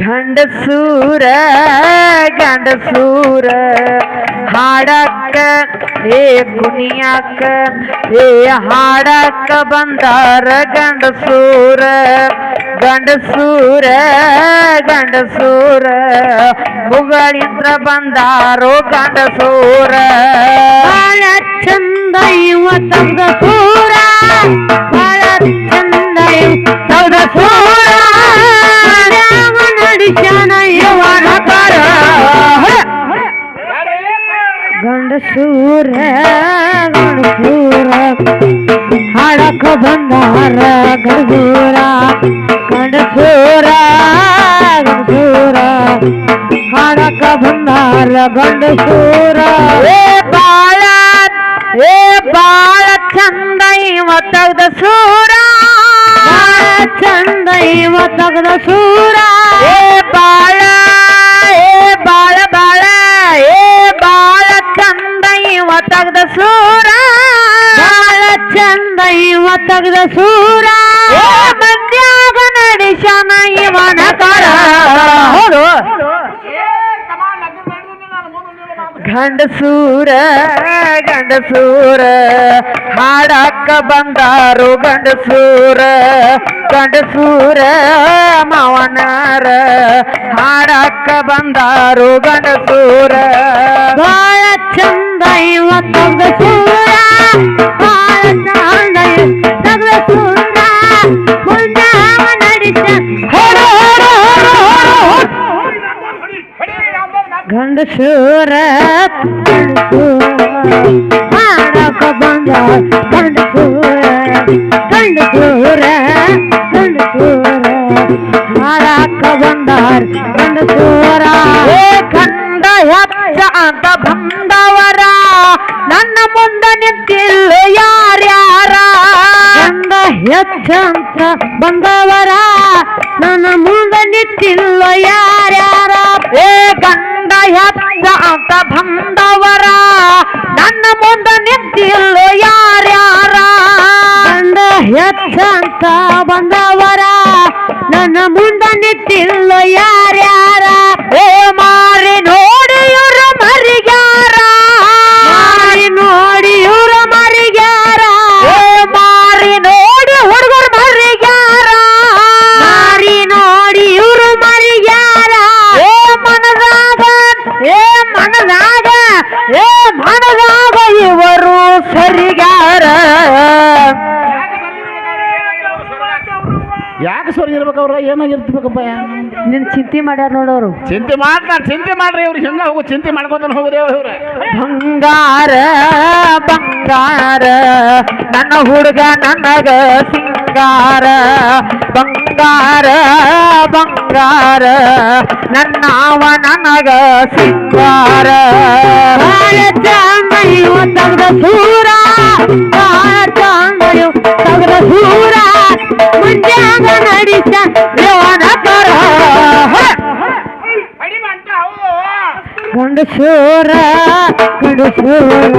ಗಂಡಸೂರ ಗಂಡಸೂರ ಹಾಡಕ್ಕ ಏ ಕುಣಿಯಾಕ, ಏ ಹಾಡಕ್ಕ ಬಂದಾರ ಗಂಡಸೂರ ಗಂಡಸೂರ ಗಂಡಸೂರ ಮುಗಳಿಂದ್ರ ಬಂದಾರೋ ಗಂಡಸೂರ. ಬಾಳ ಚಂದ ಇವ ತಂದ ಸೂರ ಬಾಳ ಚಂದ ಸೂರ ಗಂಡಸೂರ ಗಂಡಸೂರ ಹಾಡಕ ಬಂದಾರ ಗಂಡಸೂರ ಗಂಡಸೂರ ಗಂಡಸೂರ ಹಾಡಕ ಬಂದಾರ ಗಂಡಸೂರ ಏ ಬಾಳ ಏ ಬಾಳ ಚಂದ ಇವ ತೆಗ್ದ ಸೂರ. ಬಾಳ ಚಂದ ಇವ ತಗದ ಸೂರ. ಏ ಬಾಳ ಏ ಬಾಳ ಬಾಳ ಏ ಬಾಳ ಚಂದ ಇವ ತಗದ ಸೂರ. ಬಾಳ ಚಂದ ಇವ ತಗದ ಸೂರ. ನಡೆಸನ ಇವನ ಕರ. ಹೌದು. ಗಂಡಸೂರ ಗಂಡಸೂರ ಹಾಡಕ್ಕ ಬಂದಾರು ಗಂಡಸೂರ ಗಂಡಸೂರ ಮಾವನಾರ ಹಾಡಕ್ಕ ಬಂದಾರು ಗಂಡಸೂರ ಬಾಳ ಚಂದ ಇವ ತಗದ ಸೂರ ಬಾಳ ಚಂದ ಇವ ತಗದ ಸೂರ ಗಂಡಸೂರ ಮಾಡಕ ಬಂದ ಗಂಡಸೂರ ಗಂಡಸೂರ ಗಂಡಸೂರ ಮಾಡಕ ಬಂದಾರ ಗಂಡಸೂರ ಕಂಡ ಹೆಚ್ಚ ಅಂತ ಬಂದವರ ನನ್ನ ಮುಂದ ನಿಂತಿಲ್ಲ ಯಾರ್ಯಾರ ಗಂಡ ಹೆಚ್ಚಂತ ಬಂದವರ ನನ್ನ ಮುಂದೆ ನಿಂತಿಲ್ಲ ಯಾರ್ಯಾರ? ಏ ಗಂಡ ಹೆಚ್ಚ ಅಂತ ಬಂದವರ. ನನ್ನ ಮುಂದ ನಿಂತಿಲ್ಲ ಯಾರ್ಯಾರ? ಗಂಡ ಅಂತ ಬಂದವರ. ನನ್ನ ಮುಂದೆ ನಿಂತಿಲ್ಲ ಯಾರ್ಯಾರ? ಓ ಮಾರಿ ನೋಡಿ ಇವ್ರ ಮರಿಗ್ಯಾರ. ಮಾರಿ ನೋಡಿ ಯಾಕೆ ಸರ್ ಇರ್ಬೇಕು ಅವ್ರ ಏನಾಗಿರ್ಬೇಕಪ್ಪ ನಿನ್ ಚಿಂತೆ ಮಾಡ್ಯಾರ ನೋಡೋರು ಚಿಂತೆ ಮಾಡ್ತಾರ ಚಿಂತೆ ಮಾಡ್ರಿ ಇವ್ರು ಹಿಂಗ ಹೋಗು ಚಿಂತೆ ಮಾಡ್ಕೊತಾನೆ ಹೋಗುದೇ ಇವ್ರ. ಬಂಗಾರ ಬಂಗಾರ ನನ್ನ ಹುಡುಗ ನನಗ ಸಿಂಗಾರ. ಬಂಗಾರ ಬಂಗಾರ ನನ್ನ ಅವ ನನಗ ಸಿಂಗಾರ. ಬಾಳ ಚಂದ ಇವ ತಗದ ಸೂರ ಬಾಳ ಚಂದ ಇವ ತಗದ ಸೂರ ಮುಂಜಾಗ ನಡಿಸ ಇವನ ಕರ ಗಂಡಸೂರ ಗಂಡಸೂರ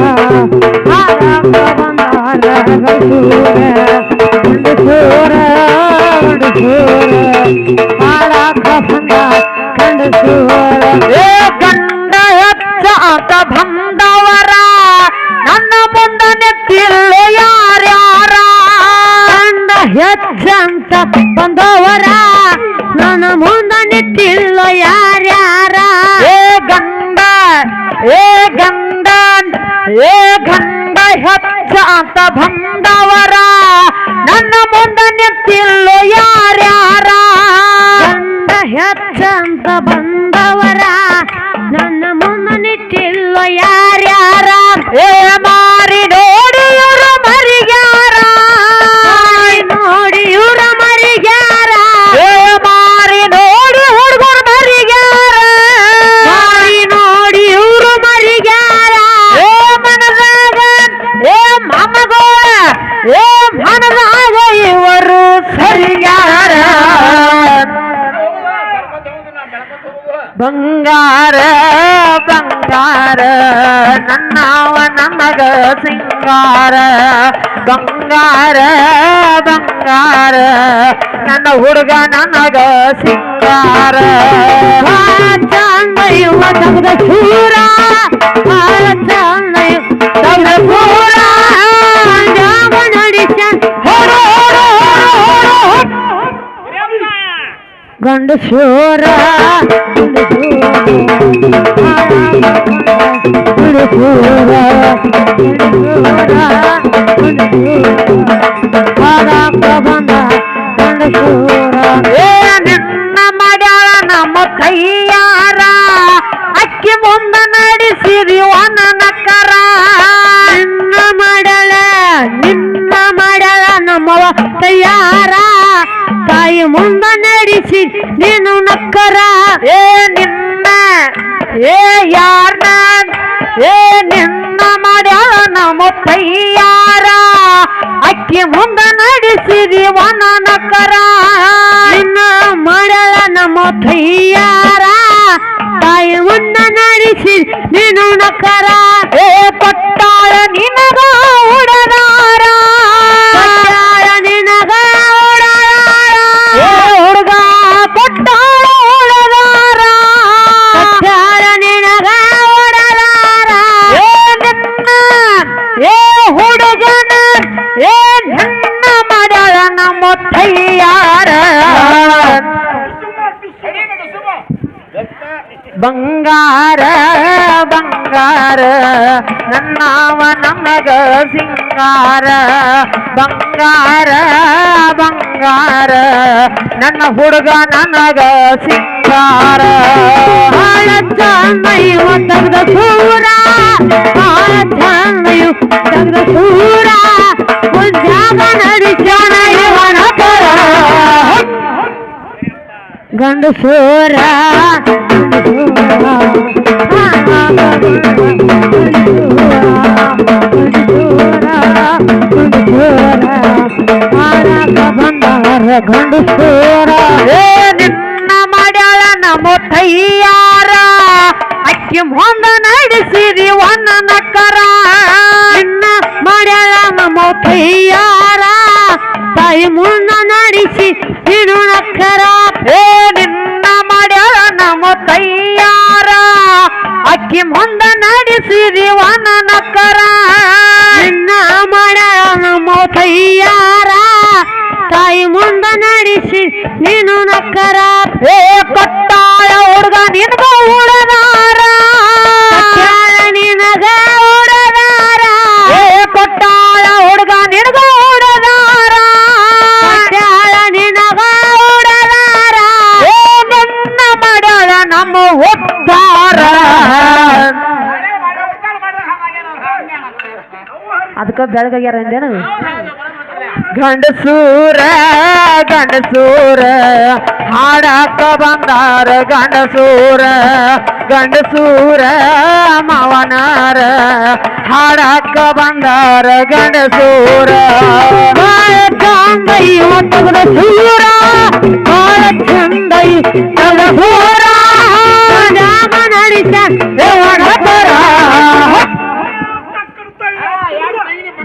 ಹಾಡಕ ಬಂದಾರ ಗಂಡಸೂರ ಗಂಡಸೂರ ಗಂಡಸೂರ ಹೆಚ್ಚ ಅಂತ ಸಿಂಗಾರ ಬಂಗಾರ ಬಂಗಾರ ನನ್ನ ಹುಡುಗ ನನಗ ಸಿಂಗಾರ ಚಂದ ಇವ ತಗದ ಶೂರ ಬಾಳ ಚಂದ ಇವ ತಗದ ಶೂರ ಜಾಗ ನಡೆಸ ಹೊರ ಹೊರ ಹೊರ ಗಂಡು ಶೂರ ಗಂಡು ಶೂರ ಬಂದ ಗಂಡು ಶೂರ ಏ ನಿನ್ನ ಮಾಡ್ಯಾಳ ನಮ್ಮ ಕೈಯಾರ ಅಕ್ಕಿ ಮುಂದ ನಡೆಸಿರಿ ನಕ್ಕರ ನಿನ್ನ ಮಾಡಳ ನಿನ್ನ ಮಾಡಳ ನಮ್ಮವ ತಯಾರ ತಾಯಿ ಮುಂದ ನಡೆಸಿ ನೀನು ನಕ್ಕರ ಏ ನಿನ್ನ ಏ ಯಾರ್ನ ಏ, ನಿನ್ನ ಮಾಡ್ಯಾಳ ನಮ್ಮ ಕೈಯಾರ ಅಕ್ಕಿ ಮುಂದ ನಡೆಸಿರಿ ನಕ್ಕರ ನಿನ್ನ ಮಾಡಳ ನಮ್ಮ ತಯಾರ ತಾಯಿ ಮುಂದ ನಡೆಸಿ ನೀನು ನಕರ. ಏ, ಕೊಟ್ಟಾಳ ನಿನಗ ಬಂಗಾರ ಬಂಗಾರ, ನನ್ನವ ನಮಗ ಸಿಂಗಾರ. ಬಂಗಾರ ಬಂಗಾರ, ನನ್ನ ಹುಡುಗ ನನಗ ಸಿಂಗಾರ. ಬಾಳ ಚಂದ ಇವ ತಗದ ಸೂರ. ಬಾಳ ಚಂದ ಇವ ತಗದ ಸೂರ. ಮುಂಜಾಗ ನಡೆಸ್ಯಾನ ಇವನ ಪರ. ಗಂಡು ಸೂರ. ಬಂದಾರ ಗಂಡು ಸೂರ ನಿನ್ನ ಮಾಡ್ಯಾಳ ನಮ್ಮ ಅಕ್ಕಿ ಮುಂದ ನಡೆಸಿರಿ ಒನ್ನ ನಕ್ಕರ. ನಿನ್ನ ಮಾಡ್ಯಾಳ ನಮ್ಮ ತಯ್ಯಾರ ತಾಯಿ ಮುನ್ನ ನಡೆಸಿ ನೀನು ನಕ್ಕರ ಏ ತಯ್ಯಾರ ಅಕ್ಕಿ ಮುಂದ ನಕ್ಕರ. ನಿನ್ನ ಮಾಡ ನಮ್ಮ ತಯ್ಯಾರ ತಾಯಿ ಮುಂದ ನಡೆಸಿ ನೀನು ನಕ್ಕರ. ಏ ಕಟ್ಟಾಯ ಹುಡುಗ, ನಿನ್ಗ ಉಡದಾರ ಅದಕ್ಕ ಬೆಳಗಾಗ್ಯಾರ ಅಂದೇನು ಗಂಡಸೂರ ಗಂಡಸೂರ ಹಾಡಾಕ ಬಂದಾರ ಗಂಡಸೂರ ಗಂಡಸೂರ ಮಾವನಾರ ಹಾಡಾಕ ಬಂದಾರ ಗಂಡಸೂರ ಬಾಳ ಚಂದ ಇವ ತಗದ ಸೂರ ಬಾಳ ಚಂದ ಇವ ತಗದ ಸೂರ ಜಾಗ ನಡೆಸ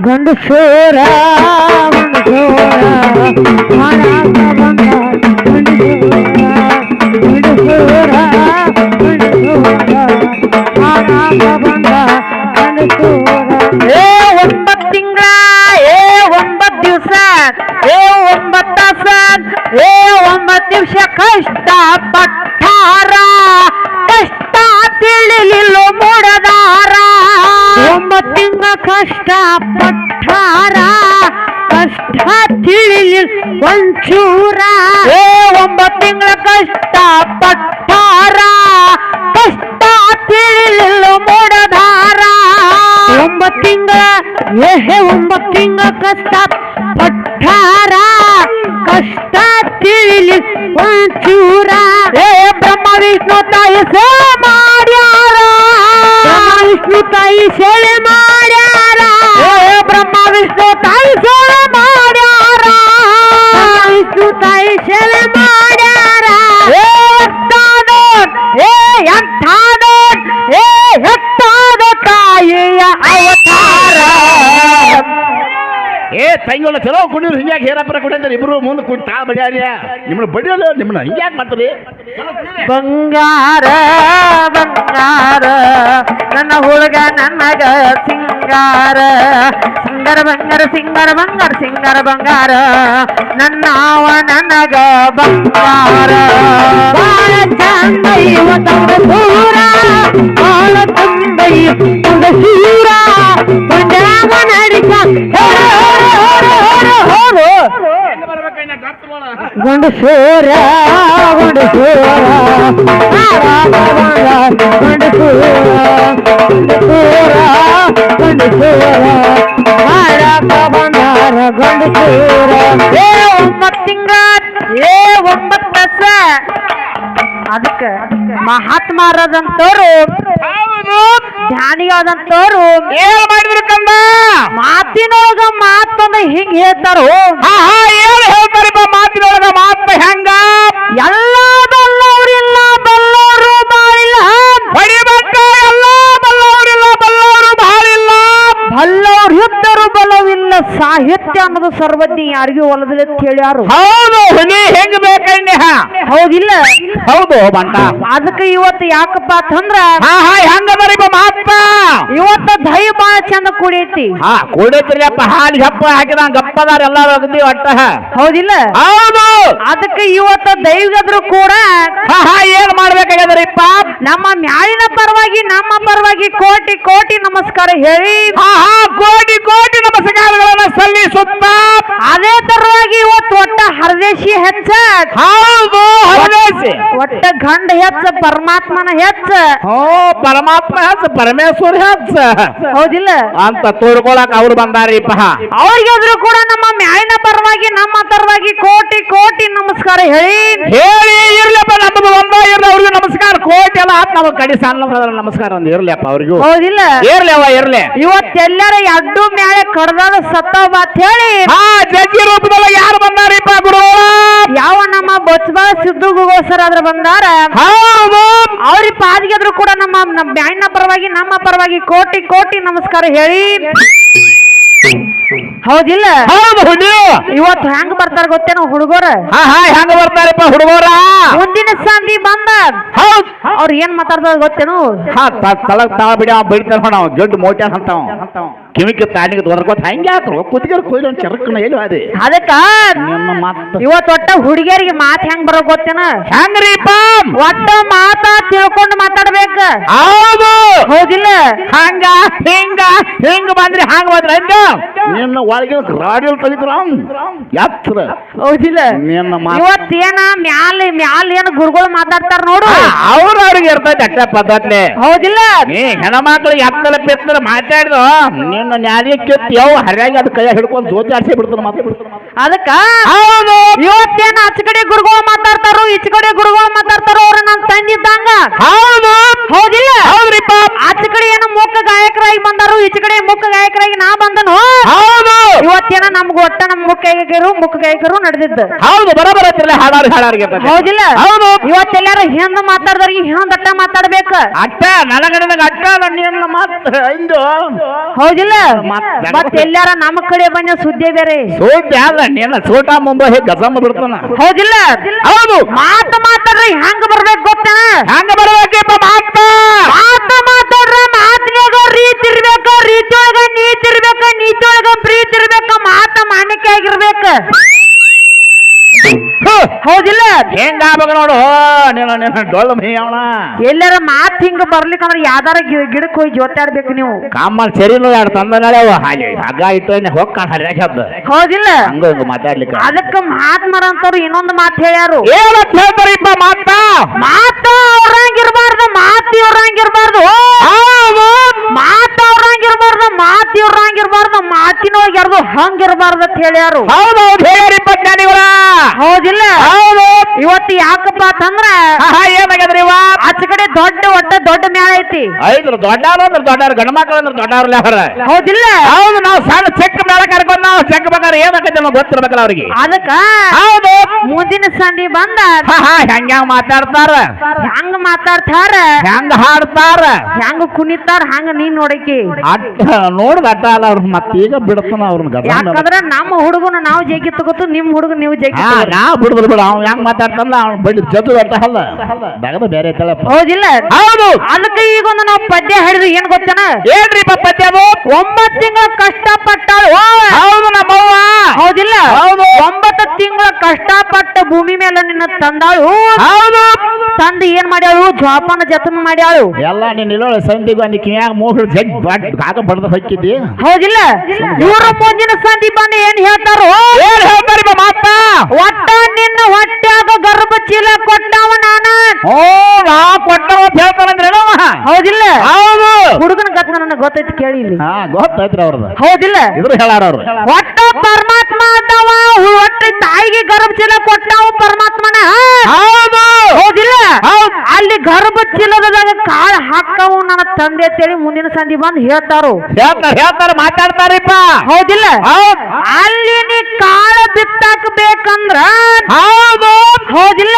ಸೂರ ಏ ಒಂಬತ್ತು ತಿಂಗಳ, ಏ ಒಂಬತ್ತು ದಿವಸ, ಏ ಒಂಬತ್ತು ತಾಸ ಏ ಒಂಬತ್ತು ದಿವಸ ಕಷ್ಟ ಪಟ್ಟಾರ ಕಷ್ಟ ತಿಳಿಲಿಲ್ಲ ಮೂಡದಾರ. ಒಂಬತ್ತು ತಿಂಗಳ ಕಷ್ಟ ತಿಳಿಲಿ ಒಂಚೂರ. ಏ, ಒಂಬತ್ತು ತಿಂಗಳ ಕಷ್ಟ ಪಟ್ಟಾರ ಕಷ್ಟ ತಿಳಿಲಿಲ್ಲ ಮೂಡದಾರ ಒಂಬತ್ತು ತಿಂಗಳ ಏಹೆ ಒಂಬತ್ತು ತಿಂಗಳ ಕಷ್ಟ ಪಟ್ಟಾರ ಕಷ್ಟ ತಿಳಿಲಿ ಒಂಚೂರ. ಏ, ಬ್ರಹ್ಮ, ವಿಷ್ಣು, ತಾಯಿ ಸೇ ಮಾಡ್ಯಾರ. ಬ್ರಹ್ಮ, ವಿಷ್ಣು, ತಾಯಿ ಸೆಳೆ ಮಾಡ್ಯಾರ ತಂಗಿಗಳ ಚಲೋ ಕುಡಿದ್ರು ಹಿಂಗ್ಯಾಕೆ ಹೇರಪ್ಪರ ಕುಡಿತಾರೆ ಇಬ್ರು ಮುಂದೆ ಕುಡಿ ತಾ ಬಡಿಯಾರ್ಯ ನಿಮ್ಮನ್ನ ಬಡಿಯೋದು ನಿಮ್ಮನ್ನ ಹಿಂಗ್ಯಾಕೆ ಮಾಡ್ತೀರಿ? ಬಂಗಾರ ಬಂಗಾರ ನನ್ನ ಹುಡುಗ ನನ್ನಗ ಸಿಂಗಾರ. ಸಿಂಗಾರ ಬಂಗಾರ ಸಿಂಗಾರ ಬಂಗಾರ ಸಿಂಗಾರ ಬಂಗಾರ. ನನ್ನ ಅವ ನನಗ ಬಂಗಾರ. ಬಾಳ ಚಂದ ಇವತ್ತಂದ ಗುಂಡು ಸೂರ ಗುಂಡು ಸೂರ ಗುಂಡು ಸೂರ ಗುಂಡು ಸೂರ ಗುಂಡು ಸೂರ ಮಾಡಕ ಬಂದಾರ ಗುಂಡು ಸೂರ ಏ ಒಂಬತ್ತು ತಿಂಗಳ ಏ ಒಂಬತ್ತು ವರ್ಷ ಅದಕ್ಕೆ ಮಹಾತ್ಮಾರದಂತವ್ರು ಹೌದು. ಧ್ಯಾನಿಯಾದಂತವ್ರು ಏನ್ ಮಾಡಿದ್ರು ಕಂದ ಮಾತಿನೊಳಗ ಮಾತನ್ನ ಹಿಂಗ್ ಹೇಳ್ತಾರೋ? ಹಾ ಹಾ ಏನ್ ಹೇಳ್ತಾರಿಪ್ಪ ಮಾತಿನೊಳಗ ಮಾತ ಹೆಂಗ? ಎಲ್ಲ ಬಲವಿಲ್ಲ ಸಾಹಿತ್ಯ ಅನ್ನೋದು ಸರ್ವಜ್ಞ ಯಾರಿಗೂ ಒಲದಿಲ್ಲ ಅಂತ ಹೇಳ್ಯಾರು ಹೌದು ಹುಲಿ ಹೆಂಗ್ ಬೇಕಣ್ಣ? ಹೌದಿಲ್ಲ. ಹೌದು ಅದಕ್ಕೆ ಇವತ್ತು ಯಾಕಪ್ಪ ಅಂತಂದ್ರ ಹಾ ಹಾ ಹೆಂಗದರಿಪ್ಪ ಮಾತ ಇವತ್ತ ದೈ ಬಾಳ ಚಂದ ಕುಡಿಯತಿ ಹಾ ಕುಡಿದ್ರಿಯಪ್ಪ ಹಾಲು ಹಪ್ಪ ಹಾಕಿದ ಗಪ್ಪದಾರ ಎಲ್ಲಾರು ಅಗದಿ ಒಟ್ಟ. ಹೌದಿಲ್ಲ. ಹೌದು. ಅದಕ್ಕೆ ಇವತ್ತ ದೈವದ್ರು ಕೂಡ ಹಾ ಹಾ ಏನ್ ಮಾಡ್ಬೇಕಾಗ್ಯದ್ರಿಪ್ಪ ನಮ್ಮ ಮ್ಯಾಲಿನ ಪರವಾಗಿ ನಮ್ಮ ಪರವಾಗಿ ಕೋಟಿ ಕೋಟಿ ನಮಸ್ಕಾರ ಹೇಳಿ. ಹಾ ಹಾ ಕೋಟಿ ಕೋಟಿ ನಮಸ್ಕಾರಗಳನ್ನ ಸಲ್ಲಿಸುತ್ತಾ ಅದೇ ತರವಾಗಿ ಇವತ್ತು ಒಟ್ಟ ಹರದೇಶಿ ಹೆಚ್ಚ. ಹೌದು ಹರದೇಶಿ. ಒಟ್ಟ ಗಂಡ ಹೆಚ್ಚ ಪರಮಾತ್ಮನ ಹೆಚ್ಚ. ಹೋ ಪರಮಾತ್ಮ ಹೆಚ್ಚ ಪರಮೇಶ್ವರ ಹೆಚ್ಚ. ಹೌದಿಲ್ಲ? ಅಂತ ತೋಡ್ಕೊಳಕ್ ಅವ್ರು ಬಂದಾರಿಪ್ಪ ಅವ್ರಿಗಾದ್ರೂ ಕೂಡ ನಮ್ಮ ಮ್ಯಾಲಿನ ಪರವಾಗಿ ನಮ್ಮ ಪರವಾಗಿ ಕೋಟಿ ಕೋಟಿ ನಮಸ್ಕಾರ ಹೇಳಿ. ಹೇಳಿ ಇರ್ಲಪ್ಪ ನಮ್ದು ಒಂದ ಇರ್ಲಿ ಅವ್ರಿಗೆ ನಮಸ್ಕಾರ. ಕೋಟಿ ಎಲ್ಲ ಆತ್ ನಮಗ್ ಕಡಿ ಸಣ್ಣ ನಮಸ್ಕಾರ ಒಂದು ಇರ್ಲಪ್ಪ ಅವ್ರಿಗೂ. ಹೌದಿಲ್ಲ? ಇರ್ಲಿ ಅವ ಇರ್ಲಿ. ಇವತ್ತೆಲ್ಲರ ಎಡ್ಡು ಮ್ಯಾಲೆ ಕಡ್ದಾದ ಸತ್ತ ಅಂತ ಹೇಳಿ. ಹಾ ಜಗ್ಗಿ ರೂಪದೊಳಗೆ ಯಾರು ಬಂದಾರಿಪ್ಪ? ಗುರುಗಳ. ಯಾವ ನಮ್ಮ ಬೊಚ್ಚಬಾಳ ಸಿದ್ದುಗೋಸ್ಕರ ಆದ್ರ ಬಂದಾರ. ಅವ್ರಿಗೆ ಪಾದಿಗೆದ್ರು ಕೂಡ ನಮ್ಮ ನಮ್ಮ ಬ್ಯಾಂಡ್ನ ಪರವಾಗಿ ನಮ್ಮ ಪರವಾಗಿ ಕೋಟಿ ಕೋಟಿ ನಮಸ್ಕಾರ ಹೇಳಿ. ಹೌದಿಲ್ಲ? ಇವತ್ತು ಹೆಂಗ್ ಬರ್ತಾರ ಗೊತ್ತೇನೋ ಹುಡುಗರ? ಹೆಂಗ ಬರ್ತಾರಪ್ಪ ಹುಡುಗರ? ಮುಂದಿನ ಸಂಧಿ ಬಂದ. ಹೌದ್. ಅವ್ರ ಏನ್ ಮಾತಾಡ್ತಾರ ಗೊತ್ತೇನು? ಹಾ ತಳಗ್ ತಾಳ ಬಿಡಿ ಅವ ಬೈತಾನ ನೋಡ ಅವ ಗಂಡು ಮೋಟ್ಯಾನ ಅಂತಾವ. ಕಿವಿಗೆ ತಾನಿಗೆ ದೊರಕೋತ ಹಂಗೆ ಆತ್ರು ಕುತ್ತಿಗೆ ಕೊಯ್ಲು ಒಂದು ಚರಕ್ಕನ ಎಲ್ಲಿ ಅದೇ ಅದಕ್ಕ ನಿಮ್ಮ ಮಾತು. ಇವತ್ತು ಒಟ್ಟ ಹುಡುಗಿಯರಿಗೆ ಮಾತ್ ಹೆಂಗ್ ಬರೋ ಗೊತ್ತೇನ? ಹೆಂಗ್ರಿಪ್ಪ ಒಟ್ಟ ಮಾತ ತಿಳ್ಕೊಂಡು ಮಾತಾಡ್ಬೇಕ. ಹೌದು. ಹೌದಿಲ್ಲ? ಹಂಗ ಹಿಂಗ ಹಿಂಗ ಬಂದ್ರಿ ಹಂಗ ಬಂದ್ರಿ ಹಂಗ? ನಿನ್ನ ಒಳಗಿನ ರಾಡಿಯಲ್ ತೆಗಿದ್ರ ಎತ್ತರ. ಹೌದಿಲ್ಲ. ನಿನ್ನ ಮಾತು. ಇವತ್ತೇನ ಮ್ಯಾಲ ಮ್ಯಾಲ ಏನ್ ಗುರುಗಳು ಮಾತಾಡ್ತಾರ ನೋಡು. ಅವ್ರ ಅವ್ರಿಗೆ ಇರ್ತೈತೆ ಅಟ್ಟ ಪದ್ಧತಿ ಹೌದಿಲ್ಲ. ನೀ ಹೆಣ್ಮಕ್ಳಿಗೆ ಎತ್ತಲ ಪೆತ್ತಲ ಮಾತಾಡಿದ ನಿನ್ನ ನ್ಯಾಯ ಕೆತ್ತಿ ಯಾವ ಹರಿಯಾಗಿ ಅದು ಕೈ ಹಿಡ್ಕೊಂಡು ಜೋತಿ ಆಡ್ಸಿ ಬಿಡ್ತಾರ ಮಾತು. ಅದಕ್ಕ ಹೌದು. ಇವತ್ತೇನ ಆಚ ಕಡೆ ಗುರುಗಳು ಮಾತಾಡ್ತಾರೋ ಈಚ ಕಡೆ ಗುರುಗಳು ಮಾತಾಡ್ತಾರೋ ಅವ್ರ ನನ್ ತಂದಿದ್ದಂಗ ಹೌದು. ಹೌದಿಲ್ಲ. ಹೌದ್ರಿಪ್ಪ. ಆಚ ಕಡೆ ಏನೋ ಮುಖ ಗಾಯಕರಾಗಿ ಬಂದಾರು ಈಚ ಕಡೆ ಮುಖ ಗಾಯಕರಾಗಿ ನಾ ಬಂದನು? ಇವತ್ತೇನ ನಮ್ಗ ಒಟ್ಟ ನಮ್ ಮುಖ್ಯ ಗಾಯಕರು ನಡೆದಿದ್ದ. ಹೌದು ಬರೋಬರ ಐತಿಲ್ಲ ಹಾಡಾರ್. ಹೌದಿಲ್ಲ? ಹೌದು. ಇವತ್ತೆಲ್ಲಾರ ಹಿಂದ ಮಾತಾಡ್ದಾರಿಗೆ ಹಿಂದ ಅಟ್ಟ ಮಾತಾಡ್ಬೇಕ. ಅಟ್ಟ ನನಗಡೆ ಅಟ್ಟ ನಿನ್ನ ಮಾತು ಇಂದು ಹೌದಿಲ್ಲ? ಮತ್ತೆಲ್ಲಾರ ನಮ್ಮ ಕಡೆ ಬಂದ ಸುದ್ದಿ ಬೇರೆ. ಅಲ್ಲ ನಿನ್ನ ಸೋಟ ಮುಂಬೈ ಹೇಗೆ ಗಜಮ್ಮ ಬಿಡ್ತಾನ. ಹೌದಿಲ್ಲ? ಹೌದು. ಮಾತು ಮಾತಾಡ್ರಿ ಹೆಂಗ್ ಬರ್ಬೇಕು ಗೊತ್ತ ಹಂಗ ಬರ್ಬೇಕಪ್ಪ ಮಾತಾ ಒಳಗ ನೀತಿ ಇರ್ಬೇಕ ನೀತಿ ಒಳಗ ಪ್ರೀತಿ ಇರ್ಬೇಕ ಮಾತ ಮಾನ್ಯಕ್ಕೆ ಆಗಿರ್ಬೇಕ. ಹೌದಿಲ್ಲ? ಹೆಂಗ ನೋಡು. ನೀನು ನಿನ್ನ ಡೊಳ್ಳು ಮೇಯವಣ ಎಲ್ಲಾರ ಮಾತ್ ಹಿಂಗ ಬರ್ಲಿಕ್ಕಂದ್ರ ಯಾವ್ದಾರ ಗಿಡಕ್ಕೆ ಗಿಡಕ್ ಹೋಗಿ ಜೊತಾಡ್ಬೇಕು ನೀವು. ಕಾಮಲ್ ಸರಿ ಎರಡು ತಂದ ನಾಳೆ ಅವ ಹಾಗೆ ಹಗ್ಗ ಇಟ್ಟು ಹೋಗ್ಕಾಣ ಹರಿಯಾಕ ಹಬ್ಬ ಹೌದಿಲ್ಲ? ಹಂಗ ಹಿಂಗ ಮಾತಾಡ್ಲಿಕ್ಕೆ. ಅದಕ್ಕ ಮಾತ್ ಅಂತವ್ರು ಇನ್ನೊಂದು ಮಾತು ಹೇಳ್ಯಾರು. ಏನಂತ ಹೇಳ್ತಾರಿಪ್ಪ ಮಾತ ಮಾತ ಅವ್ರಂಗಿರ್ಬಾರ್ದು ಮಾತಿ ಅವ್ರಂಗಿರ್ಬಾರ್ದು ಹೌದು ಮಾತ ಅವ್ರಂಗಿರ್ಬಾರ್ದು ಮಾತಿ ಅವ್ರಂಗಿರ್ಬಾರ್ದು ಮಾತಿನೊಳಗೆ ಯಾರ್ದು ಹಂಗಿರ್ಬಾರ್ದು ಅಂತ ಹೇಳ್ಯಾರು ಹೌದು ಹೌದು ಹೇಳ್ಯಾರಿಪ್ಪ ಜ್ಞಾನಿಗಳ ಹೌದಿಲ್ಲ ಹೌದು ಇವತ್ತು ಯಾಕಪ್ಪ ಅಂತಂದ್ರ ಏನಾಗ್ಯದ್ರಿ ಏನಾಗದ್ರಿ ಇವ? ಆಚ ಕಡೆ ದೊಡ್ಡ ಒಟ್ಟ ದೊಡ್ಡ ಮ್ಯಾಲ ಐತಿ. ಐದ್ರ ದೊಡ್ಡವ್ರು ಅಂದ್ರೆ ದೊಡ್ಡವ್ರ ಗಂಡ ಮಕ್ಕಳು ಅಂದ್ರೆ ಅವ್ರ. ಹೌದಿಲ್ಲ ಹೌದು ನಾವು ಸಣ್ಣ ಚೆಕ್ ಮೇಳ ಕರ್ಕೊಂಡು ನಾವು ಚೆಕ್ ಬೇಕಾದ್ರೆ ಏನಾಗೈತೆ ಗೊತ್ತಿರ್ಬೇಕಲ್ಲ ಅವ್ರಿಗೆ. ಅದಕ್ಕ ಹೌದು. ಮುಂದಿನ ಸಂಧಿ ಬಂದ ಹೆಂಗ ಮಾತಾಡ್ತಾರ? ಹೆಂಗ ಮಾತಾಡ್ತಾರ? ಹೆಂಗ ಹಾಡ್ತಾರ? ಹೆಂಗ ಕುಣಿತಾರ? ಹಂಗ ನೀನ್ ನೋಡಕಿ? ನೋಡ್ದ ಅಟ್ಟ ಅಲ್ಲ ಅವ್ರ ಮತ್ತೆ ಈಗ ಬಿಡ್ತಾನ ಅವ್ರನ್ನ ಯಾಕಂದ್ರ ನಮ್ಮ ಹುಡುಗನ ನಾವು ಜಗ್ಗಿ ತಗೋತು ನಿಮ್ ಹುಡುಗ ನೀವು ತಗೋತು. ನಾ ಬಿಡುದಿಲ್ಲ ಬಿಡ ಅವ್ ಹೆಂಗ್ ಮಾತಾಡ್ತಾನಲ್ಲ ಅವ್ನ ಬಡ್ಡಿ ಜದ್ದು ಅಟ್ಟ ಅಲ್ಲ. ಬಗದ ಬೇರೆ ಐತಲ್ಲಪ್ಪ. ಹೌದಿಲ್ಲ? ಹೌದು. ಅದಕ್ಕೆ ಈಗ ಒಂದು ನಾವು ಪದ್ಯ ಹಿಡಿದು ಏನ್ ಗೊತ್ತೇನ? ಏನ್ರಿ ಪದ್ಯ ಅದು? ಒಂಬತ್ತು ತಿಂಗಳ ಕಷ್ಟ ಓ! ಹೌದು ನಮ್ಮವ್ವ. ಹೌದಿಲ್ಲ? ಹೌದು. ಒಂಬತ್ತು ತಿಂಗಳ ಕಷ್ಟಪಟ್ಟ ಭೂಮಿ ಮೇಲೆ ನಿನ್ನ ತಂದಾಳು? ಹೌದು. ತಂದು ಏನ್ ಮಾಡ್ಯಾಳು? ಜೋಪಾನ ಜತನ ಮಾಡ್ಯಾಳು. ಎಲ್ಲ ನಿನ್ನ ಇಲ್ಲೋಳ ಸಂಧಿಗೂ ಅಲ್ಲಿ ಕಿನ್ಯಾಗ ಮೂಗಳು ಜಗ್ ಕಾಕ ಬಡ್ದ ಹೊಕ್ಕಿದ್ದಿ? ಹೌದಿಲ್ಲ? ಇವ್ರ ಮುಂದಿನ ಸಂಧಿ ಬಂದು ಏನ್ ಹೇಳ್ತಾರೋ? ಏನ್ ಹೇಳ್ತಾರಿ ಮಾತ? ಒಟ್ಟ ನಿನ್ನ ಹೊಟ್ಟ್ಯಾಗ ಗರ್ಭ ಚೀಲ ಕೊಟ್ಟವ ನಾನ. ಓ ನಾ ಕೊಟ್ಟವ ಅಂತ ಹೇಳ್ತಾನಂದ್ರೆ ಹೌದಿಲ್ಲ? ಹೌದು. ಹುಡುಗನ ಕಥೆ ನನಗೆ ಗೊತ್ತೈತಿ ಕೇಳಿ ಇಲ್ಲಿ. ಹಾ ಗೊತ್ತಾಯ್ತ್ರಿ ಅವ್ರದ್ದು ಹೌದಿಲ್ಲ? ಇದ್ರು ಹೇಳಾರ ಅವ್ರು. ಒಟ್ಟ ಚೀಲ ಕೊಟ್ಟಾವು ಪರಮಾತ್ಮನ. ಹೌದು. ಹೌದಿಲ್ಲ? ಹೌದ್. ಅಲ್ಲಿ ಗರ್ಭ ಚೀಲದಾಗ ಕಾಳ ಹಾಕವು ನನ್ನ ತಂದೆ ಅಂತೇಳಿ ಮುಂದಿನ ಸಂಧಿ ಬಂದು ಹೇಳ್ತಾರು. ಹೇಳ್ತಾರ ಹೇಳ್ತಾರ ಮಾತಾಡ್ತಾರಿಪ್ಪ. ಹೌದಿಲ್ಲ? ಹೌದು. ಅಲ್ಲಿ ನೀ ಕಾಳ ಬಿತ್ತಾಕ ಬೇಕಂದ್ರ ಹೌದು. ಹೌದಿಲ್ಲ?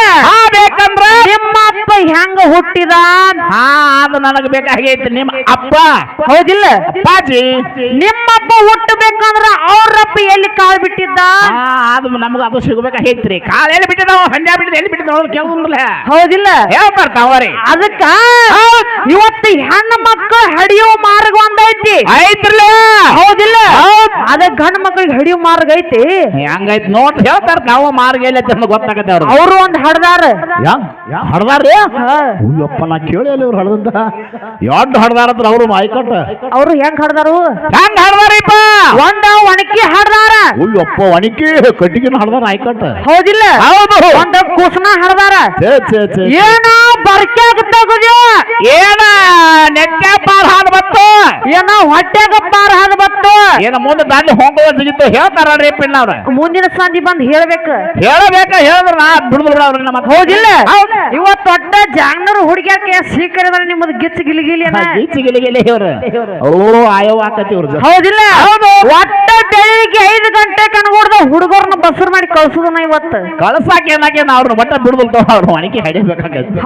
ಬೇಕಂದ್ರ. ನಿಮ್ಮ ಅಪ್ಪ ಹೆಂಗ ಹುಟ್ಟಿದ? ಹಾ ಅದು ನನಗೆ ಬೇಕಾಗೈತಿ. ನಿಮ್ಮ ಅಪ್ಪ. ಹೌದಿಲ್ಲ? ಅಪ್ಪಾಜಿ. ನಿಮ್ಮಪ್ಪ ಹುಟ್ಟಬೇಕಂದ್ರ ಅವ್ರಪ್ಪ ಎಲ್ಲಿ ಕಾಳು ಬಿಟ್ಟಿದ್ದ? ಹಾ ಅದು ನಮ್ಗ ಅದು ಸಿಗ್ಬೇಕಾಗೈತ್ರಿ. ಕಾಲ ಎಲ್ಲಿ ಬಿಟ್ಟಿದ ಸಂಜೆ ಬಿಟ್ಟಿದ ಎಲ್ಲಿ ಬಿಟ್ಟಿದ ಅವ್ರು ಹೌದಿಲ್ಲ? ಹೇಳ್ತಾರ ತಾವರಿ ಅದಕ್ಕ ಇವತ್ತು ಹೆಣ್ಣು ಮಕ್ಕಳು ಹಡಿಯೋ ಮಾರ್ಗ ಒಂದೈತಿ. ಐತ್ರಲ್ಲ? ಹೌದಿಲ್ಲ? ಹೌದ್. ಅದ ಗಂಡು ಮಕ್ಕಳಿಗೆ ಹಡಿಯೋ ಮಾರ್ಗ ಐತಿ. ಹೆಂಗೈತಿ ನೋಡ್ರಿ ಹೇಳ್ತಾರ ನಾವು ಮಾರ್ಗ ಎಲ್ಲ ಗೊತ್ತಾಗತ್ತೆ ಅವ್ರು ಅವರು ಒಂದ್ ಹಡ್ದಾರ. ಹಡ್ದಾರ್ರಿ? ಹಾ. ಅಯ್ಯಪ್ಪ ನಾ ಕೇಳಿ ಅಲ್ಲಿ ಅವ್ರು ಹಡ್ದಂತ. ಎಡ್ ಹಡ್ದಾರತ್ರ ಅವ್ರು ಮಾಯ್ಕಟ್ಟ ಅವ್ರು ಹೆಂಗ್ ಹಡ್ದಾರು? ಹೆಂಗ್ ಹಡ್ದಾರಿಪ್ಪ? ಒಂದ ಒಣಕಿ ಹಡ್ದಾರ. ಅಯ್ಯಪ್ಪ ಒಣಕಿ ಕಟ್ಟಿಗಿನ ಹಡ್ದಾರ ಆಯ್ಕಟ್ಟ ಹೌದಿಲ್ಲ. ಹೌದು. ಒಂದ ಕುಸ್ನ ಹಡ್ದಾರ. ಏನ ಬರ್ಕ್ಯಾಗ ತಗುದ್ಯೋ ಏನ ನೆಟ್ಟೆ ಪಾಲ್ ಹಾದ ಬತ್ತು? ಏನ ಹೊಟ್ಟೆಗ ಪಾರ ಹಾದ ಬತ್ತು? ಏನ ಮುಂದೆ ದಾಂಡಿ ಹೋಗೋದು ಸಿಗಿತ್ತು ಹೇಳ್ತಾರ ಪಿಣ್ಣವ್ರ ಮುಂದಿನ ಸಂಧಿ ಬಂದ್ ಹೇಳ್ಬೇಕು. ಹೇಳಬೇಕ ಹೇಳಿದ್ರ ನಾ ಬಿಡುದಿಲ್ಲ ಬಿಡ ಅವ್ರನ್ನ ಮತ್ತೆ ಹೌದಿಲ್ಲ. ಇವತ್ತು ದೊಡ್ಡ ಜಾಂಗ್ನೂರು ಹುಡುಗ್ಯಾಕೆ ಸೀಕರಿದ್ರೆ ನಿಮ್ಮದು ಗಿಚ್ಚ ಗಿಲಿಗಿಲಿ. ಗೀಚಿ ಗಿಲಿಗಿಲಿ ಇವ್ರು ಆಯವ್ ಆಕತಿ ಹೌದಿಲ್ಲ? ಹೌದಿಲ್ಲ ಒಟ್ಟ ಬೆಳಿಗ್ಗೆ ಐದು ಗಂಟೆ ಕನ್ಗೊಡ್ದ ಹುಡುಗರ್ನ ಬಸರ್ ಮಾಡಿ ಕಳ್ಸುದನ ಇವತ್ತು? ಕಳ್ಸಾಕ ಏನಾಕೆ ನಾ ಅವ್ರನ್ನ ಒಟ್ಟ ಅವ್ರ ಒಣಗಿ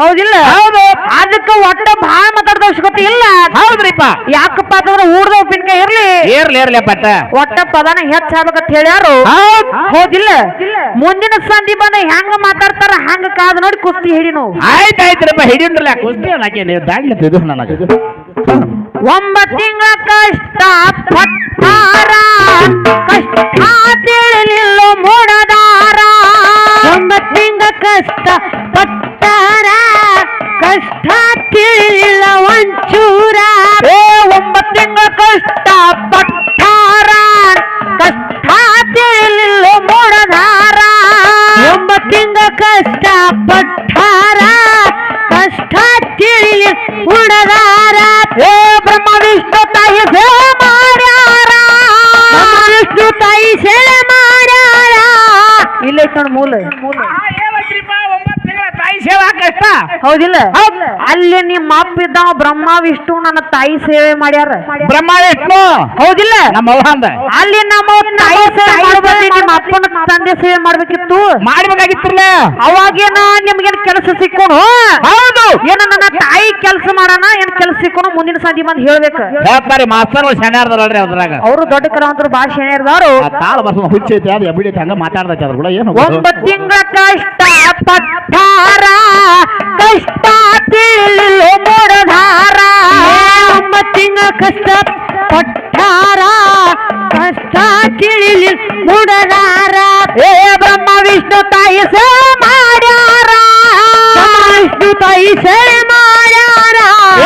ಹೌದಿಲ್ಲ? ಹೌದು. ಅದಕ್ಕ ಒಟ್ಟ ಭಾಳ ಮಾತಾಡ್ದ ಅವಶ್ಯಕತೆ ಇಲ್ಲ. ಹೌದ್ರಿಪ್ಪ. ಯಾಕಪ್ಪ ಅಂತಂದ್ರೆ ಊರ್ದ ಉಪ್ಪಿನಕಾಯಿ ಇರ್ಲಿ. ಏರ್ಲಿ ಏರ್ಲಿ ಪಟ್ಟ ಒಟ್ಟ ಪದನ ಹೆಚ್ಚ ಆಗ್ಬೇಕಂತ ಹೇಳ್ಯಾರು. ಹೌದಿಲ್ಲ? ಮುಂದಿನ ಸಂಧಿ ಬಂದ ಹೆಂಗ ಮಾತಾಡ್ತಾರ ಹಂಗ ಕಾದ್ ನೋಡಿ ಕುಸ್ತಿ ಹೇಳಿ ನಾವು. ಆಯ್ತು ಹಿಡಿಯಂದ್ರಲ್ಲ ಕುಸ್ತಿ ಅನ್ನಕ್ಕೆ ದಾಂಡ್ಲತ್ತಿದ್ದು ನನಗೆ. ಒಂಬತ್ತು ತಿಂಗಳ ಕಷ್ಟ ಪಟ್ಟಾರ ಕಷ್ಟ ತಿಳಿಲಿಲ್ಲ ಮೂಡದಾರ. ಒಂಬತ್ತು ತಿಂಗಳ ಕಷ್ಟ ಪಟ್ಟಾರ ಕಷ್ಟ ತಿಳಿಲಿಲ್ಲ ಒಂಚೂರ. ಏ ಒಂಬತ್ತು ತಿಂಗಳ ಕಷ್ಟ ಪಟ್ಟಾರ. ಬ್ರಹ್ಮ ವಿಷ್ಣು ತಾಯಿ ಸೇವಾ ಮಾಡ್ಯಾರ. ನಮ್ಮ ವಿಷ್ಣು ತಾಯಿ ಸೆಳೆ ಮಾಡ್ಯಾರ. ಇಲ್ಲ ಐತ್ ನೋಡ್ ಮೂಲ. ಒಂಬತ್ತು ತಿಂಗಳ ತಾಯಿ ಸೇವಾ ಕಷ್ಟ ಹೌದಿಲ್ಲ ಅಲ್ಲಿ ನಿಮ್ಮ ಅಪ್ಪ ಇದ್ದಾವ ಬ್ರಹ್ಮ ವಿಷ್ಣು ನನ್ನ ತಾಯಿ ಸೇವೆ ಮಾಡ್ಯಾರ. ಬ್ರಹ್ಮ ವಿಷ್ಣು ಹೌದಿಲ್ಲ ನಮ್ಮ ಅಲ್ಲಿ ನಮ್ಮ ತಾಯಿ ಸೇವೆ ಅಪ್ಪನ ತಂದೆ ಸೇವೆ ಮಾಡ್ಬೇಕಿತ್ತು? ಮಾಡ್ಬೇಕಾಗಿತ್ತಿರ್ಲ ಅವಾಗೇನ ನಿಮ್ಗೇನ್ ಕೆಲಸ ಸಿಕ್ಕೋಣ ಹೌದು. ಏನ ನನ್ನ ತಾಯಿ ಕೆಲಸ ಮಾಡೋಣ ಏನ್ ಕೆಲಸ ಸಿಕ್ಕೋಣ ಮುಂದಿನ ಸಂಧಿ ಬಂದ್ ಹೇಳ್ಬೇಕು. ಹೇಳ್ತಾರೆ ಮಾಸ್ತರ್ ಶನಿಯಾರ್ದಾರಲ್ರಿ ಅದ್ರಾಗ. ಅವರು ದೊಡ್ಡ ಕಲಾವಂತರು ಭಾಳ ಶೇಣಿರ್ದಾರು ತಾಳ ಬರ್ಸ ಹುಚ್ಚೈತಿ ಅದು ಎಬಿಡೈತಿ ಹಂಗ ಅದ್ರ ಕೂಡ ಏನು ಒಂಬತ್ತು ತಿಂಗಳ ಕಷ್ಟ ಪಟ್ಟಾರ ಕಷ್ಟ ತಿಳಿಲಿಲ್ಲ ಮೂಡಧಾರ. ತಿಂಗಳ ಕಷ್ಟ ಪಟ್ಟಾರ ಕಷ್ಟ ತಿಳಿಲಿ ಮುಡದಾರ. ಏ ಬ್ರಹ್ಮ ವಿಷ್ಣು ತಾಯಿ ಸೇ ಮಾಡ್ಯಾರ. ವಿಷ್ಣು ತಾಯಿ ಸೇ ಮಾಡ್ಯಾರ.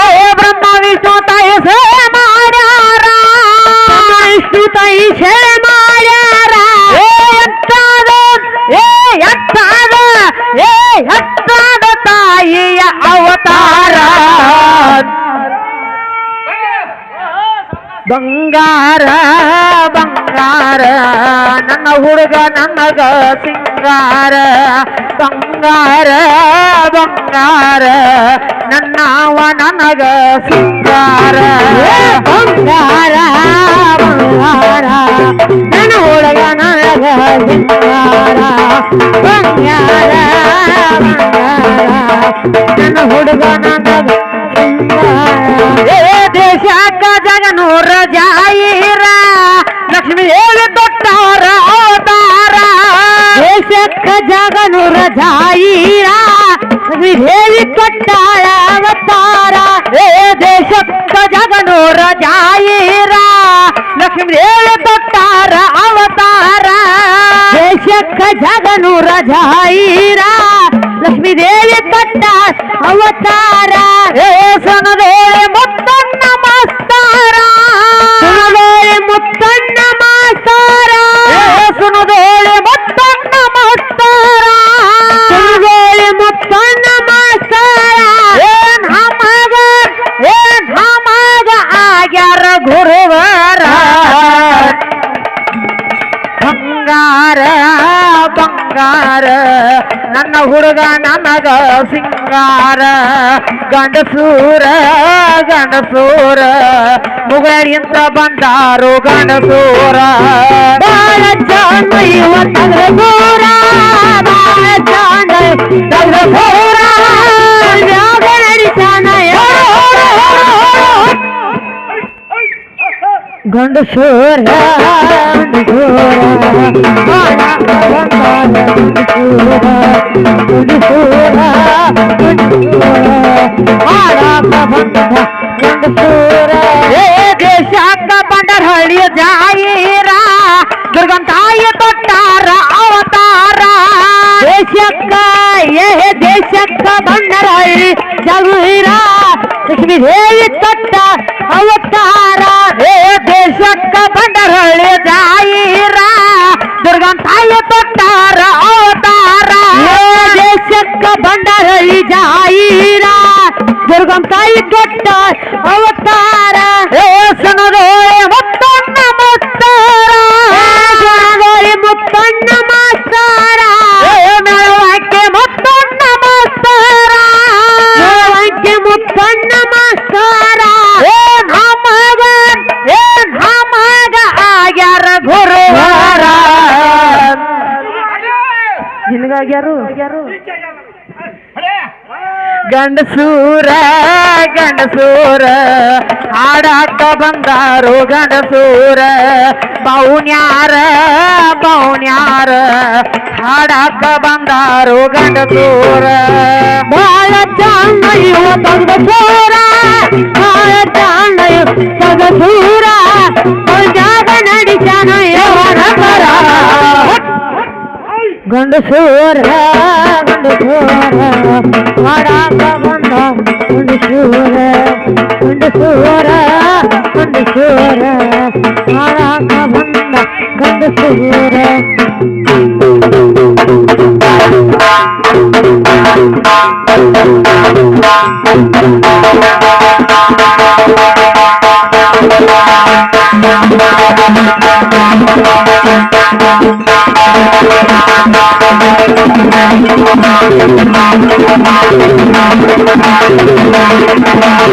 ಏ ಬ್ರಹ್ಮ ವಿಷ್ಣು ತಾಯಿ ಸೇ ಮಾಡ್ಯಾರ. ವಿಷ್ಣು ತಾಯಿ ಸೇ ಮಾಡ್ಯಾರ. ಏ ಎತ್ತಾದ ಏ ಎತ್ತಾದ ಏ ಎತ್ತಾದ ತಾಯಿಯ ಅವತಾರ. ಬಂಗಾರ ಬಂಗಾರ, ನನ್ನ ಹುಡುಗ ನನಗ ಸಿಂಗಾರ. ಬಂಗಾರ ಬಂಗಾರ ನನ್ನವ ನನಗ ಸಿಂಗಾರ. ಬಂಗಾರ ಬಂಗಾರ, ನನ್ನ ಹುಡುಗ, ನನಗ ಸಿಂಗಾರ. ಬಂಗಾರ ಬಂಗಾರ, ನನ್ನ ಹುಡುಗ, ನನಗ ಸಿಂಗಾರ. ಏ ದೇಶಕ್ಕ ಜಗನೂರ ಜಾಯಿರ ಲಕ್ಷ್ಮಿ ಹೇಳಿ ದೊಡ್ಡವರ ಅವತಾರ ದೇಶಕ್ಕ ಜಗನೂರ ಜಾಯಿರ ಹೇಳಿ ಕೊಟ್ಟಾಳ ಅವತಾರ ಏ ದೇಶಕ್ಕ ಜಗನೂರ ಜಾಯಿರ ಲಕ್ಷ್ಮಿ ಹೇಳಿ ದೊಡ್ಡಾರ ಅವತಾರ ದೇಶಕ್ಕ ಜಗನೂರ ಜಾಯಿರ ಲಕ್ಷ್ಮೀ ದೇವಿ ಕೊಟ್ಟ ಅವತಾರ ಏ ಸನದೇಳೆ ಬಂಗಾರ ನನ್ನ ಹುಡುಗ ನನಗ ಸಿಂಗಾರ ಗಂಡಸೂರ ಗಂಡಸೂರ ಮುಗಳಿಂದ ಬಂದಾರು ಗಂಡಸೂರ ಬಾಳ ಚಾಂದ ಇವ ತಗರ ದೂರ ಬಾಳ ಚಾಂದ ತಗರ ದೂರ ಗಂಡು ಸೂರ ಗಂಡು ಸೂರ ಬಾಳ ಬಂಗಾರ ಗಂಡು ಸೂರ ಗಂಡು ಸೂರ ಬಾಳ ಬಂದ ಗಂಡು ಹೇಳಿ ತೊಟ್ಟಾರ ಅವತಾರ, ಹೇ ದೇಶಕ್ಕ ಬಂಡರಳಿ ಜಾಯಿರ ದುರ್ಗಂ ತಾಯಿ ತೊಟ್ಟಾರ ಅವತಾರ. ಹೇ ದೇಶಕ್ಕ ಬಂಡರಳಿ ಜಾಯಿರ ದುರ್ಗಂ ತಾಯಿ ತೊಟ್ಟ ಅವತಾರ. ಹೇ ಸನದೋಳೆ ಮುತ್ತಣ್ಣ ಮುತ್ತಾರ. ಮುತ್ತಣ್ಣ ನಿನಗಾಗ್ಯಾರು ಗಂಡಸೂರ ಗಂಡಸೂರ ಹಾಡಾಕ ಬಂದಾರು ಗಂಡಸೂರ. ಬೌನ್ಯಾರ ಬೌನ್ಯಾರ ಹಾಡಾಕ ಬಂದಾರು ಗಂಡಸೂರ. ಬಾಳ ಚಾಂದ ಇವ ತಗದ ಸೂರ ಬಾಳ ಚಾಂದ ಇವ ತಗದ ಸೂರ ಜಾಗ ನಡಿತಾನ ಯವನ ಬರ ಗಂಡು ಸೂರ ಗಂಡು ಸೂರ ಮಾಡಾಕ ಬಂದ ಗಂಡು ಸೂರ